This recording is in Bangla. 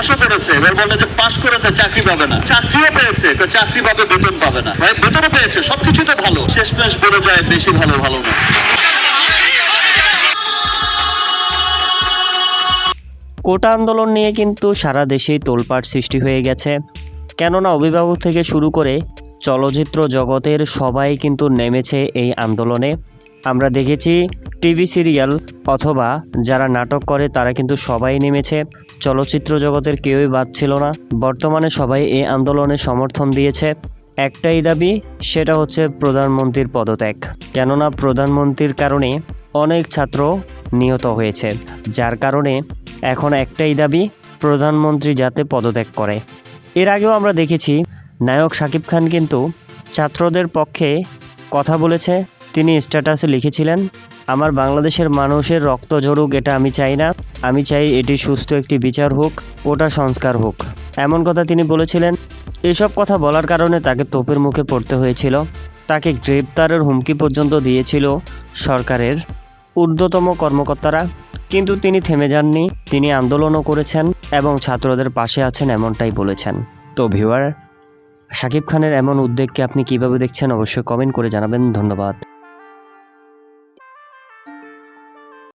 পাশও করেছে এবার বলে যে পাশ করেছে, চাকরি পাবে না। চাকরিও পেয়েছে, তো চাকরি পাবে, বেতন পাবে না। ভাই, বেতনও পেয়েছে সবকিছু তো ভালো। শেষ মেশ বলে যায়, বেশি ভালো ভালো না। কোটা আন্দোলন নিয়ে কিন্তু সারা দেশেই তোলপাট সৃষ্টি হয়ে গেছে। কেননা অভিভাবক থেকে শুরু করে চলচ্চিত্র জগতের সবাই কিন্তু নেমেছে এই আন্দোলনে। আমরা দেখেছি টিভি সিরিয়াল অথবা যারা নাটক করে, তারা কিন্তু সবাই নেমেছে। চলচ্চিত্র জগতের কেউই বাদ ছিল না। বর্তমানে সবাই এই আন্দোলনে সমর্থন দিয়েছে। একটাই দাবি, সেটা হচ্ছে প্রধানমন্ত্রীর পদত্যাগ। কেননা প্রধানমন্ত্রীর কারণে অনেক ছাত্র নিহত হয়েছে। যার কারণে এখন একটাই দাবি, প্রধানমন্ত্রী যাতে পদত্যাগ করে। এর আগেও আমরা দেখেছি, নায়ক শাকিব খান কিন্তু ছাত্রদের পক্ষে কথা বলেছে। তিনি স্ট্যাটাসে লিখেছিলেন, আমার বাংলাদেশের মানুষের রক্ত ঝরুক, এটা আমি চাই না। আমি চাই এটি সুস্থ একটি বিচার হোক, ওটা সংস্কার হোক। এমন কথা তিনি বলেছিলেন। এসব কথা বলার কারণে তাকে তোপের মুখে পড়তে হয়েছিল। তাকে গ্রেপ্তারের হুমকি পর্যন্ত দিয়েছিল সরকারের ঊর্ধ্বতম কর্মকর্তারা। কিন্তু তিনি থেমে যাননি, তিনি আন্দোলনও করেছেন এবং ছাত্রদের পাশে আছেন এমনটাই বলেছেন। তো ভিউয়ার, শাকিব খানের এমন উদ্যোগকে আপনি কীভাবে দেখছেন অবশ্যই কমেন্ট করে জানাবেন, ধন্যবাদ।